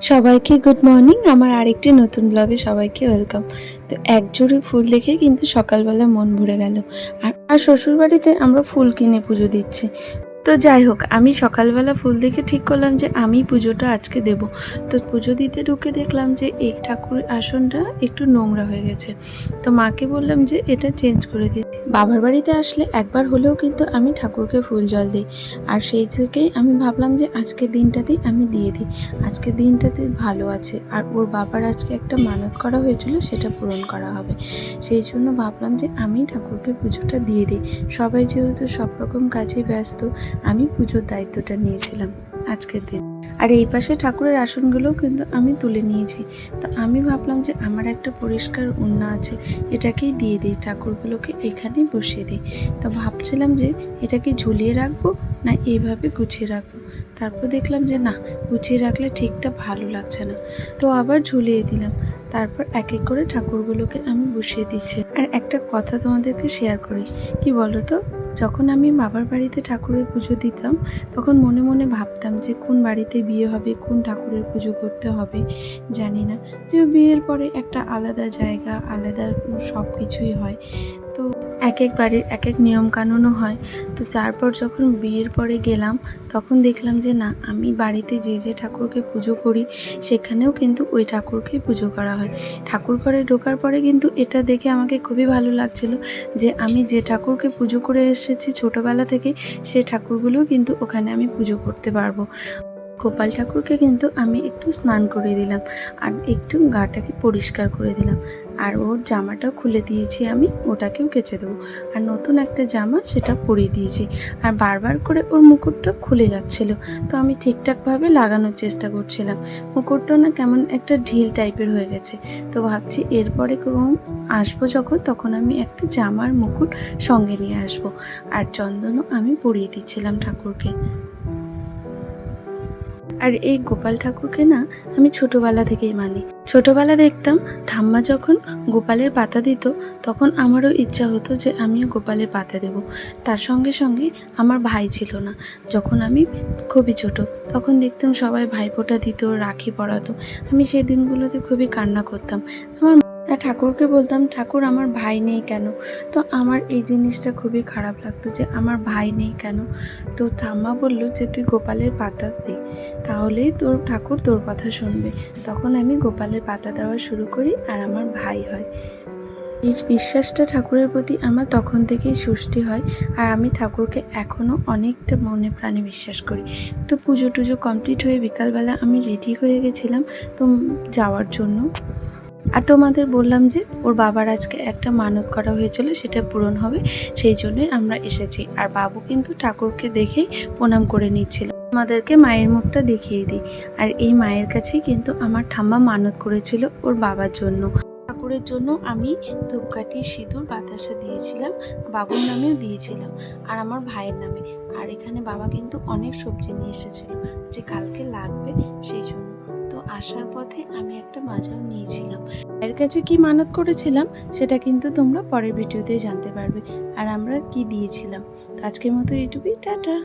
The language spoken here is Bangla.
সবাইকে গুড মর্নিং আমার আরেকটি নতুন ব্লগে সবাইকে ওয়েলকাম তো এক জোড়ে ফুল দেখে কিন্তু সকালবেলা মন ভরে গেল। আর আর শ্বশুরবাড়িতে আমরা ফুল কিনে পুজো দিচ্ছি। তো যাই হোক, আমি সকালবেলা ফুল দেখে ঠিক করলাম যে আমি পুজোটা আজকে দেব। তো পুজো দিতে ঢুকে দেখলাম যে এই ঠাকুর আসনটা একটু নোংরা হয়ে গেছে। তো মাকে বললাম যে এটা চেঞ্জ করে দিই। বাবার বাড়িতে আসলে একবার হলেও কিন্তু আমি ঠাকুরকে ফুল জল দিই। আর সেই থেকেই আমি ভাবলাম যে আজকের দিনটাতেই আমি দিয়ে দিই। আজকে দিনটাতে ভালো আছে। আর ওর বাবার আজকে একটা মানত করা হয়েছিল, সেটা পূরণ করা হবে। সেই জন্য ভাবলাম যে আমি ঠাকুরকে পুজোটা দিয়ে দিই। সবাই যেহেতু সব রকম কাজে ব্যস্ত, আমি পুজোর দায়িত্বটা নিয়েছিলাম আজকের দিন। আর এই পাশে ঠাকুরের আসনগুলোও কিন্তু আমি তুলে নিয়েছি। তো আমি ভাবলাম যে আমার একটা পরিষ্কার উন্না আছে, এটাকেই দিয়ে দিই, ঠাকুরগুলোকে এখানেই বসিয়ে দিই। তো ভাবছিলাম যে এটাকে ঝুলিয়ে রাখব না এইভাবে গুছিয়ে রাখব? তারপর দেখলাম যে না, গুছিয়ে রাখলে ঠিকটা ভালো লাগছে না। তো আবার ঝুলিয়ে দিলাম। তারপর এক এক করে ঠাকুরগুলোকে আমি বসিয়ে দিচ্ছি। আর একটা কথা তোমাদেরকে শেয়ার করি। কি বলো তো যখন আমি বাবার বাড়িতে ঠাকুরের পুজো দিতাম, তখন মনে মনে ভাবতাম যে কোন বাড়িতে বিয়ে হবে, কোন ঠাকুরের পুজো করতে হবে, জানি না। যে বিয়ের পরে একটা আলাদা জায়গা, আলাদা সব কিছুই হয়। এক এক বাড়ির এক এক নিয়ম কানুনও হয়। তো তারপর যখন বিয়ের পরে গেলাম, তখন দেখলাম যে না, আমি বাড়িতে যে যে ঠাকুরকে পুজো করি, সেখানেও কিন্তু ওই ঠাকুরকেই পুজো করা হয়। ঠাকুর ঘরে ঢোকার পরে কিন্তু এটা দেখে আমাকে খুবই ভালো লাগছিল যে আমি যে ঠাকুরকে পুজো করে এসেছি ছোটোবেলা থেকে, সে ঠাকুরগুলোও কিন্তু ওখানে আমি পুজো করতে পারব। গোপাল ঠাকুরকে কিন্তু আমি একটু স্নান করে দিলাম আর একটু গাটাকে পরিষ্কার করে দিলাম। আর ওর জামাটাও খুলে দিয়েছি আমি, ওটাকেও কেচে দেবো। আর নতুন একটা জামা সেটা পরিয়ে দিয়েছি। আর বারবার করে ওর মুকুটটা খুলে যাচ্ছিল। তো আমি ঠিকঠাকভাবে লাগানোর চেষ্টা করছিলাম। মুকুটটা না কেমন একটা ঢিল টাইপের হয়ে গেছে। তো ভাবছি এরপরে আসব যখন, তখন আমি একটা জামার মুকুট সঙ্গে নিয়ে আসব। আর চন্দনও আমি পরিয়ে দিচ্ছিলাম ঠাকুরকে। আর এই গোপাল ঠাকুরকে না আমি ছোটবেলা থেকেই মানি। ছোটবেলা দেখতাম ঠাম্মা যখন গোপালের পাতা দিত, তখন আমারও ইচ্ছা হতো যে আমিও গোপালের পাতা দেব। তার সঙ্গে সঙ্গে আমার ভাই ছিল না। যখন আমি খুবই ছোট, তখন দেখতাম সবাই ভাইফোঁটা দিত, রাখি পরাতো। আমি সেই দিনগুলোতে খুবই কান্না করতাম। আমার আর ঠাকুরকে বলতাম, ঠাকুর, আমার ভাই নেই কেন? তো আমার এই জিনিসটা খুবই খারাপ লাগতো যে, আমার ভাই নেই কেন? তো ঠাম্মা বলল যে, তুই গোপালের পাতা দে, তাহলেই তোর ঠাকুর তোর কথা শুনবে। তখন আমি গোপালের পাতা দেওয়া শুরু করি আর আমার ভাই হয়। এই বিশ্বাসটা ঠাকুরের প্রতি আমার তখন থেকেই সৃষ্টি হয় আর আমি ঠাকুরকে এখনও অনেকটা মনে প্রাণে বিশ্বাস করি। তো পুজো টুজো কমপ্লিট হয়ে বিকালবেলা আমি রেডি হয়ে গেছিলাম, তো যাওয়ার জন্য। আর তোমাদের বললাম যে ওর বাবার আজকে একটা মানত করা হয়েছিল, সেটা পূরণ হবে, সেই জন্যই আমরা এসেছি। আর বাবু কিন্তু ঠাকুরকে দেখেই প্রণাম করে নিচ্ছিল। আমাদেরকে মায়ের মুখটা দেখিয়ে দিই। আর এই মায়ের কাছেই কিন্তু আমার ঠাম্মা মানত করেছিল ওর বাবার জন্য। ঠাকুরের জন্য আমি ধূপকাঠি, সিঁদুর, বাতাসা দিয়েছিলাম, বাবুর নামেও দিয়েছিলাম, আর আমার ভাইয়ের নামে। আর এখানে বাবা কিন্তু অনেক সবজি নিয়ে এসেছিল, যে কালকে লাগবে, সেই জন্য আসার পথে আমি একটা মাজাও নিয়েছিলাম। এর কাছে কি মানত করেছিলাম, সেটা কিন্তু তোমরা পরের ভিডিওতে জানতে পারবে। আর আমরা কি দিয়েছিলাম? আজকের মতো এইটুকুই, টাটা।